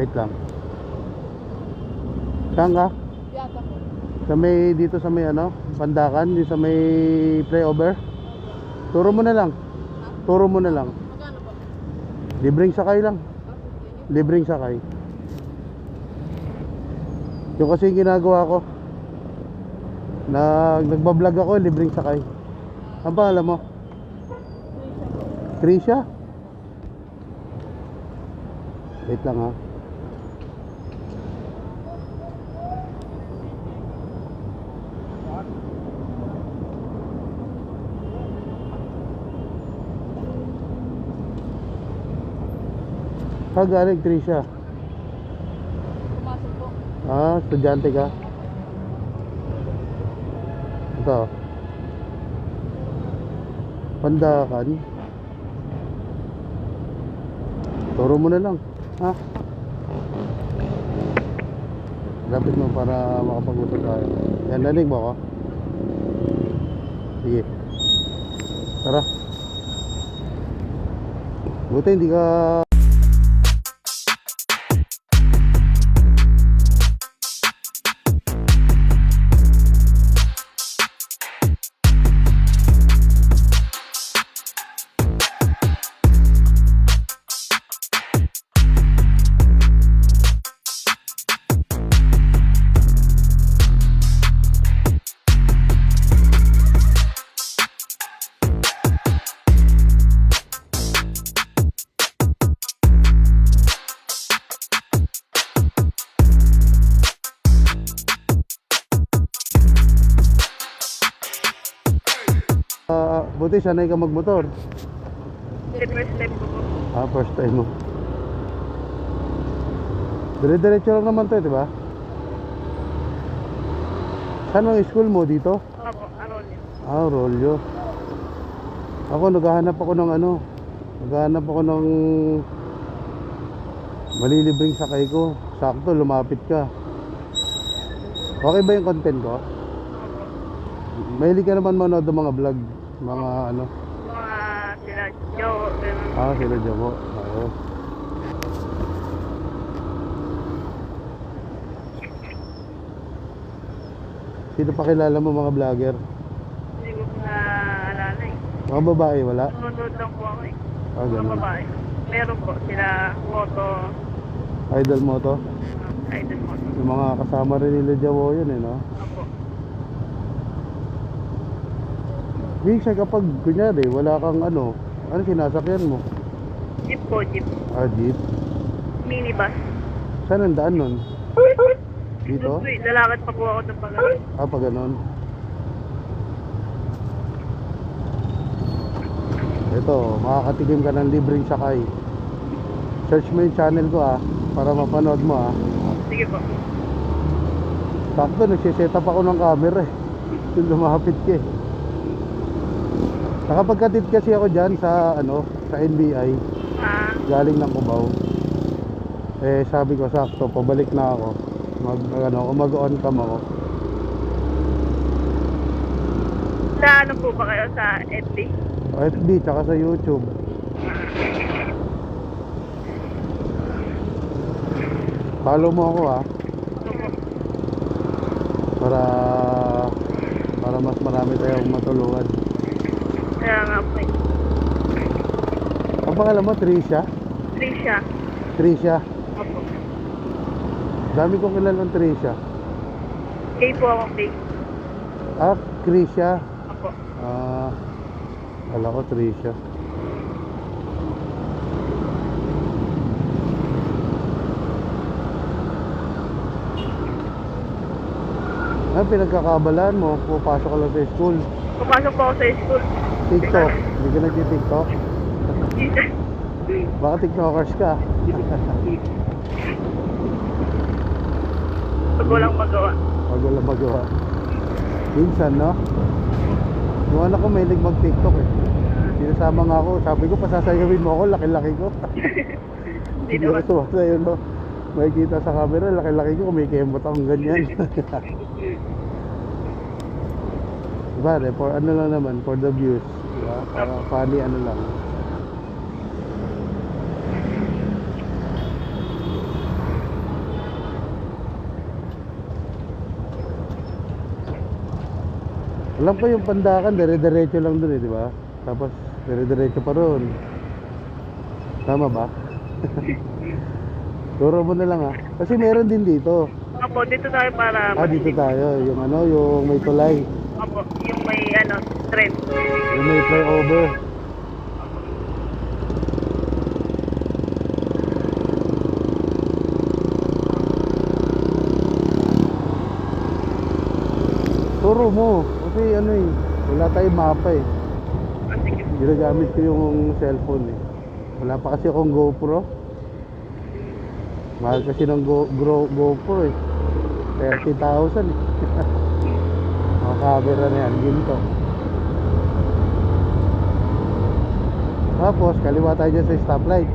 Wait lang. Saan ka? Yata po. Sa may, dito sa may ano, Pandakan, dito sa may flyover. Turo mo na lang. Turo mo na lang. Magkano po? Libreng sakay lang. Libreng sakay. Yung kasi yung ginagawa ko. Na nagbablog ako, libreng sakay. Ang pangalan mo? Trisha? Wait lang ha. Ah, galing Trisha. Pumasok po. Ah, estudyante ka? Ito. Pandakan. Turo mo na lang. Ha? Lapit mo para makapag-usap tayo. Yan, nanig mo ako? Sige. Tara. Buti hindi ka buti sanay ka magmotor. Hindi, first time ko po. Ah, first time mo. Dire-diretso lang naman to, eh, di ba? Saan ang school mo dito? Opo, aron yun. Ah, Rolyo. Ako naghahanap ako ng ano. Naghahanap ako ng malilibreng sakay ko. Sakto, lumapit ka. Okay ba yung content ko? Mahilig ka naman manood ng mga vlog. Mga ano. Mga sila ganun. Ah, sila Jamo. Oo. Sino pa kilala mo mga vlogger? Hindi ko po naalala eh. Mga babae, wala? Nunod lang po ako eh. Ah, Mga ganun. babae. Meron po sila Moto, Idol mo to? uh, Idol Moto. Yung mga kasama rin nila Jawo yun eh, no? Minsan kapag, kunyari, wala kang ano, ano sinasakyan mo? Jeep po, jeep. Ah, jeep. Minibus. Saan ang daan nun? Dito? Lalakad pa po ako ng pagkakas. Ah, pa ganun. Ito, makakatikim ka ng libreng sakay. Search mo yung channel ko ah, para mapanood mo ah. Sige po. Sakto, nagsiset up ako ng camera eh. Yung lumapit ka eh. Nakapagkatid kasi ako dyan sa ano, sa NBI, Ah, galing ng Cubao. Eh sabi ko sakto, pabalik na ako. Mag ano, mag-on cam ako. sa ano po ba kayo sa FB? FB tsaka sa YouTube. Follow mo ako ah Opo. para para mas marami tayong matulungan. Kaya nga po eh. Ang pangalan mo Trisha? Trisha. Trisha. Opo. Dami kong kilalang Trisha. Kay po ako kay. Ah, Krisha. Opo. Ah, kala ko Trisha. Ah, pinagkakabalaan mo, pupasok ka lang sa school. Pumasok po ako sa school. TikTok, hindi ka nag-TikTok. Baka TikTokers ka. Pag walang magawa. Pag wala magawa. Minsan, no? Yung anak ko may mag-TikTok eh. Sinasama nga ako, sabi ko, pasasayawin mo ako, laki-laki ko. Hindi Hindi ako naman. sumasayo, no? May kita sa camera, laki-laki ko, may kemot akong ganyan. Pare, for ano lang naman, for the views. Diba? Para funny ano lang. Alam ko yung pandakan, dire-diretso lang dun eh, di ba? Tapos, dire-diretso pa ron. Tama ba? Turo mo na lang ah. Kasi meron din dito. Opo, dito tayo para... Ah, dito tayo. Yung ano, yung may tulay. Opo, yung may ano, trend. Yung may flyover. Turo mo. Kasi ano eh, wala tayong mapa eh. Ah. Ginagamit ko yung cellphone eh. Wala pa kasi akong GoPro. Mahal kasi ng Go, Gro, GoPro eh. 30,000 eh. Mga camera na yan, ginto. Tapos, kaliwa tayo dyan sa stoplight.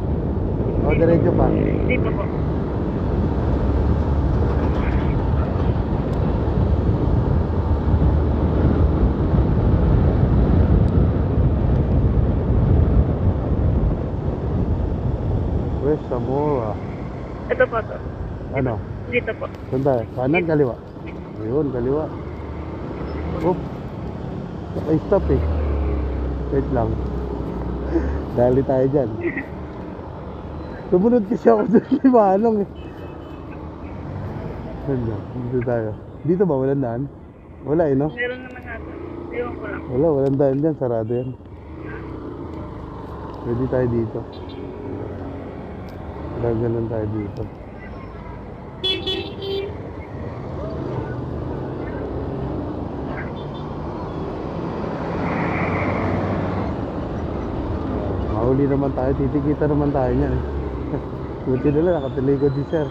O, diretso pa. Dito po. West Zamora. Ito po to. Ano? Dito po. Saan tayo? Kanan, kaliwa? Ayun, kaliwa. Oop. Ay, stop eh. Wait lang. Dali tayo dyan. Sumunod kasi ako doon ni Manong eh. Yan? Dito tayo. Dito ba? Walang daan? Wala eh, no? Meron naman natin. Ewan ko lang. Wala, walang daan dyan. Sarado yan. Pwede tayo dito. Gaganon tayo dito. Mahuli naman tayo, titikita naman tayo niyan eh. Buti na lang, nakatiligod si sir.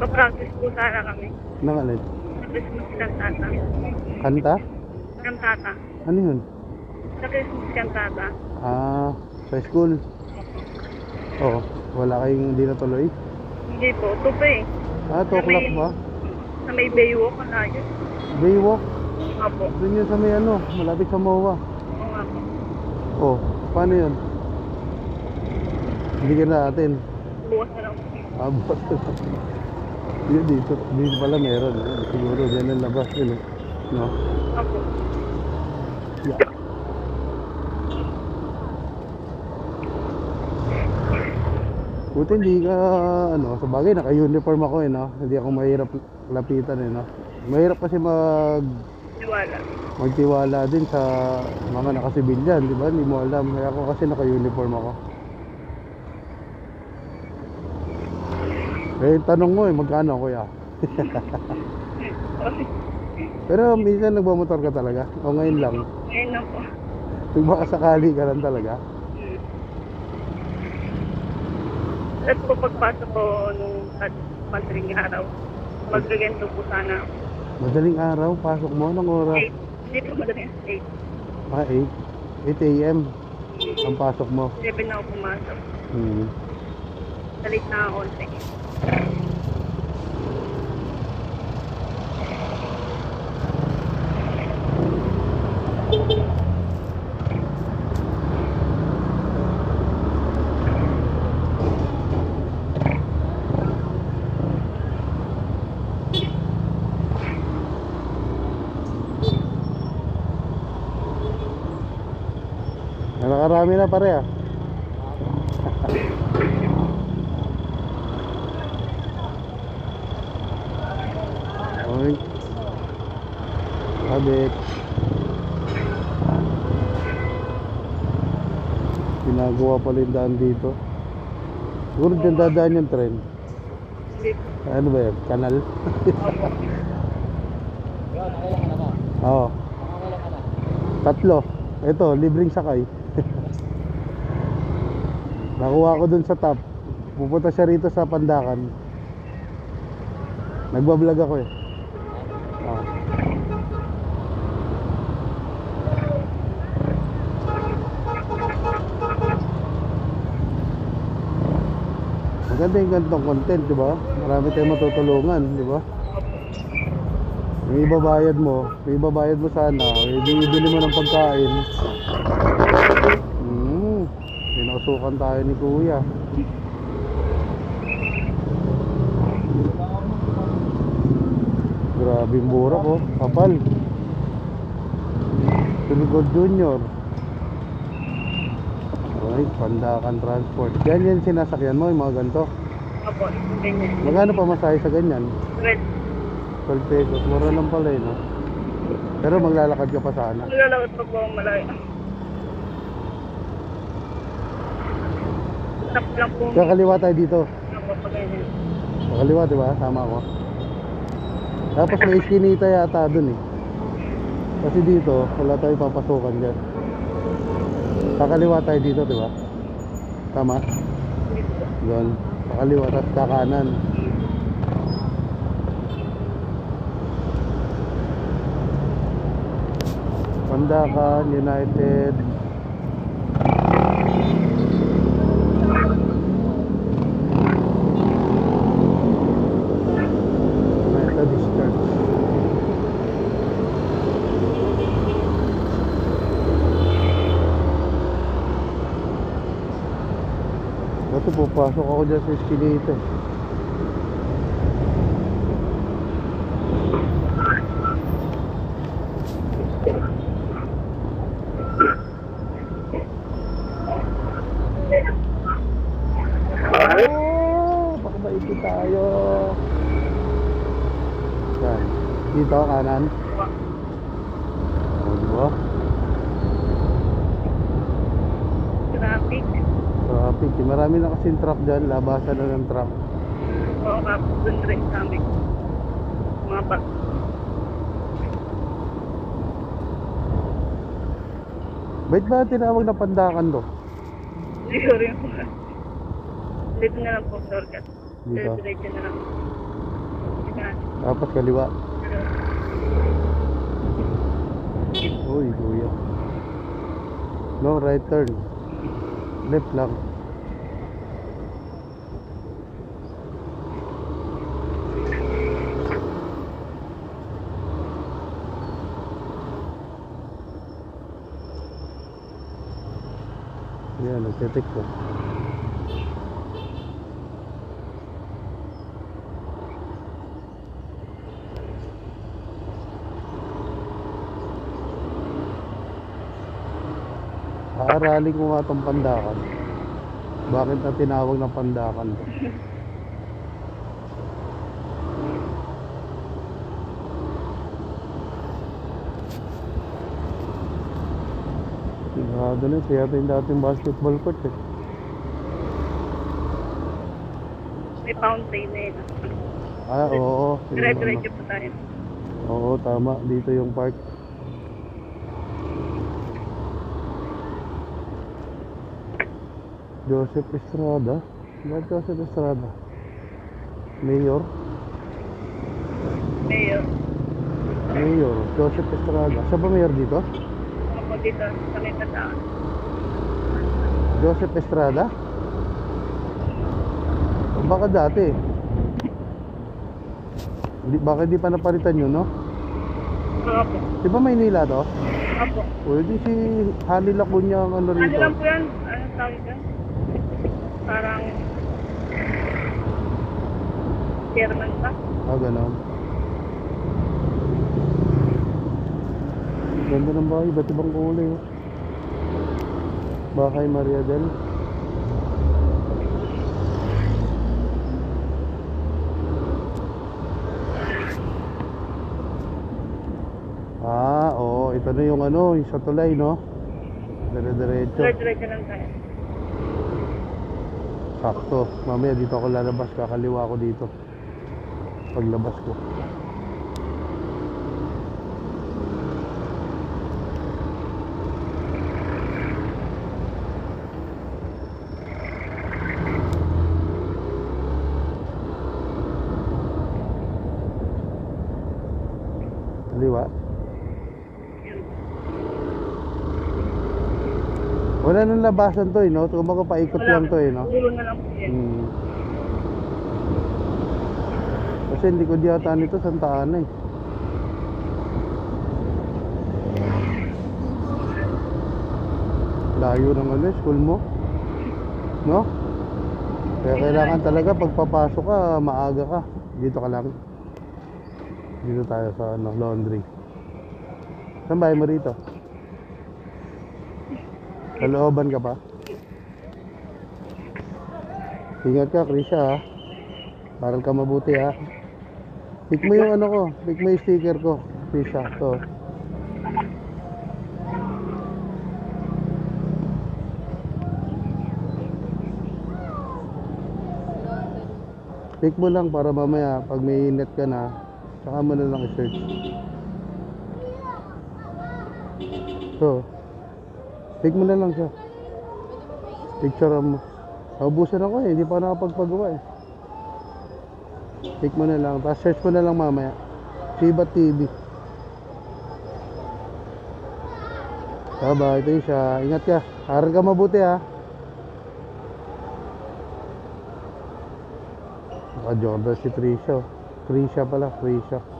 Pa-practice po sana kami. Nang alin? Christmas kantata. Kanta? Kantata. Ano yun? Sa Christmas kantata. Ah, sa school? Oo. Wala kayong hindi natuloy? Hindi po. Pa eh. Ah, 2 o'clock ba? Sa may Baywalk ang layo. Baywalk? Opo. Doon yun sa may ano, malapit sa MOA. Oo nga po. Oh, paano yun? Bigyan natin. Bukas na lang. Ah, bukas na lang. Yun dito, dito pala meron. Siguro dyan ang labas yun eh. No? Opo. Buti hindi ka, ano, sa bagay, naka-uniform ako eh, no? Hindi ako mahirap lapitan eh, no? Mahirap kasi mag, Tiwala. magtiwala din sa mga nakasibilyan, di ba? Hindi mo alam. Kaya ako kasi naka-uniform ako. Eh, tanong mo eh, magkano kuya? Pero minsan nagmamotor ka talaga? O ngayon lang? Ngayon na po. Kung baka sakali ka lang talaga? At po pagpasok ko nung at madaling araw, magagento po sana ako. Madaling araw, pasok mo ng oras. 8. Hindi po madaling 8. Ah, 8. 8 a.m. ang pasok mo. 7 na ako pumasok. Hmm. Salit na ako. Nakarami na pare ah. Oy. Kabit. Ginagawa pala yung daan dito. Siguro dyan dadaan yung tren. Ano ba yan? Kanal? Oo. Tatlo. Ito, libreng sakay. Nakuha ko dun sa top. Pupunta siya rito sa Pandakan. Nagbablog ako eh. Oo. Maganda yung ganitong content, di ba? Marami tayong matutulungan, di ba? May ibabayad mo, may ibabayad mo sana, eh, bibili mo ng pagkain. Pinapasukan tayo ni kuya. Grabe yung burak oh. Kapal. Tuligod Junior. Alright, Pandakan Transport. Yan yan sinasakyan mo yung mga ganito. Apo, ganyan pa masaya sa ganyan? 12 12 pesos, mura lang pala yun no? Pero maglalakad ka pa sana. Maglalakad pa po malaki. Kakaliwa tayo dito. Kakaliwa, di ba? Tama ako. Tapos may iskinita yata dun eh. Kasi dito, wala tayo papasukan dyan. Kakaliwa tayo dito, di ba? Tama? Doon. Kakaliwa, tapos kakanan. Pandakan, United. Ito, pupasok ako dyan sa escalator. Oh, tayo. Yan. Dito, kanan. O, di ba? Traffic. Traffic. eh. Marami na kasing truck dyan. Labasan na ng truck. Oo, kapos dun rin sa amin. Mga bag. Ba't ba tinawag na pandakan to? Siguro yung Dito na lang po, shortcut. Dito. Diretso na lang. Dito. Tapos kaliwa. Uy, kuya. No, right turn. Left lang. Yan, nagtitik ko. Aaralin ko nga itong pandakan. Bakit na tinawag na pandakan to? Sigurado na, ito yung dating basketball court eh. May fountain na yun. Ah, oo. yung Dire-diretso po tayo. Oo, tama. Dito yung park. Joseph Estrada. Ba't Joseph Estrada? Mayor? Mayor. Mayor. Joseph Estrada. Siya ba mayor dito? Dito sa may tataan. Joseph Estrada? O baka dati. Hindi, baka di pa napalitan yun, no? Opo. Di ba Maynila to? Opo. Di si Hali Lacunya ang ano Ano rito. lang po yan? Ano tawag dyan? Parang chairman ba? Ah, ganon. Ganda ng bahay, ba't ibang kulay oh. Bahay Maria del. Ah, oo. Ito na yung ano, yung sa tulay, no? Dire-diretso. Dire-diretso lang tayo. Sakto. Mamaya dito ako lalabas. Kakaliwa ako dito. Paglabas ko. Kaliwa. Yun. Wala nang labasan to eh, no? Kumbaga paikot Wala. lang to eh, no? Na lang po yan. Hmm. Kasi hindi ko yata nito Santa Ana eh. Layo ng ano, eh, school mo. No? Kaya kailangan talaga pagpapasok ka, maaga ka. Dito ka lang. Dito tayo sa ano, laundry. Saan bahay mo rito? Sa looban ka pa? Ingat ka, Krisha ha. Paral ka mabuti ha. Pick mo yung ano ko, pick mo yung sticker ko, Krisha. To. Pick mo lang para mamaya pag may net ka na, saka mo na lang i-search. So, pick mo na lang siya. Picture mo. Naubusan ako eh, hindi pa nakapagpagawa eh. Pick mo na lang, tapos search mo na lang mamaya. Chiba TV. Bye-bye, ito yung siya. Ingat ka. Aral ka mabuti ha. Naka-Jordan si Trisha. oh. Trisha pala, Trisha.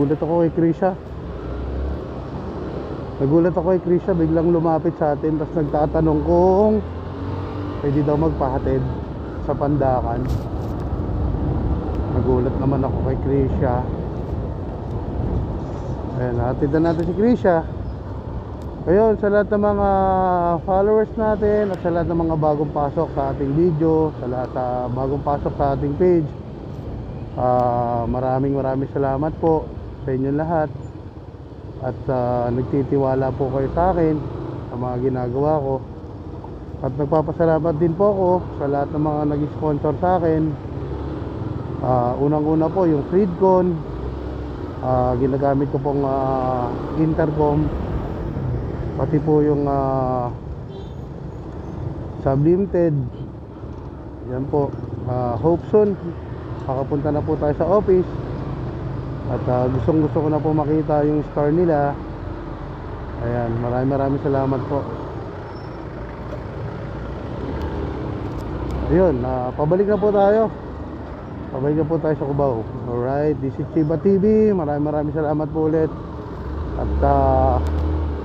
Nagulat ako kay Krisha. Nagulat ako kay Krisha, biglang lumapit sa atin tapos nagtatanong kung pwede daw magpahatid sa Pandakan. Nagulat naman ako kay Krisha. Ayan, hatid na natin si Krisha. Ayun, sa lahat ng mga followers natin at sa lahat ng mga bagong pasok sa ating video, sa lahat sa bagong pasok sa ating page, Ah, maraming maraming salamat po sa inyo lahat. At ah, nagtitiwala po kayo sa akin sa mga ginagawa ko. At nagpapasalamat din po ako sa lahat ng mga nag-sponsor sa akin. Ah, unang-una po yung Freedcon Ah, ginagamit ko pong ah, intercom. Pati po yung uh, Sublimited. Yan po. Ah, Hopeson Kakapunta na po tayo sa office at ah, gustong gusto ko na po makita yung store nila. Ayan maraming maraming salamat po. Ayun ah, pabalik na po tayo. Pabalik na po tayo sa Cubao. Alright this is Chiba TV maraming maraming salamat po ulit. At ah,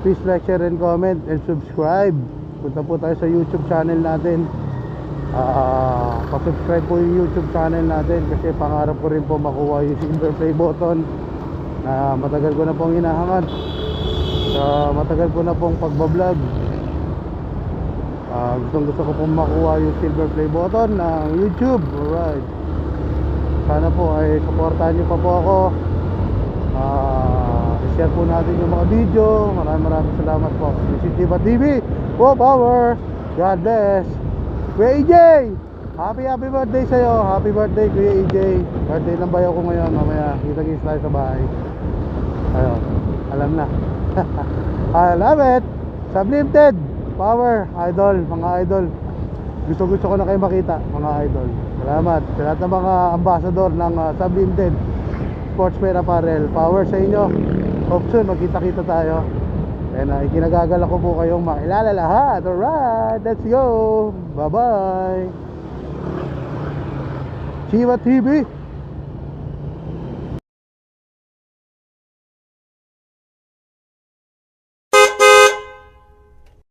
please like, share and comment and subscribe. Punta po tayo sa YouTube channel natin Ah, pa-subscribe po yung YouTube channel natin kasi pangarap ko rin po makuha yung silver play button na matagal ko na pong hinahangat. Sa matagal ko na pong pagbablog. Ah, gustong gusto ko pong makuha yung silver play button ng YouTube. Alright. Sana po ay supportahan nyo pa po ako. Ah, i-share po natin yung mga video. Maraming maraming salamat po. This is Jiba TV po power. God bless Kuya EJ! Happy happy birthday sa'yo. Happy birthday Kuya EJ. Birthday ng bayaw ko ngayon. Mamaya kita-kits tayo sa bahay. Ayun. Alam na. I love it. Sublimited. Power. Idol. Mga idol. Gusto gusto ko na kayo makita. Mga idol. Salamat. Sa lahat ng mga ambassador ng uh, Sublimited Sportswear Apparel. Power sa inyo. Hope soon magkita-kita tayo. And uh, ikinagagalak ko po kayong makilala lahat. Alright, let's go. Bye-bye. Chiva TV.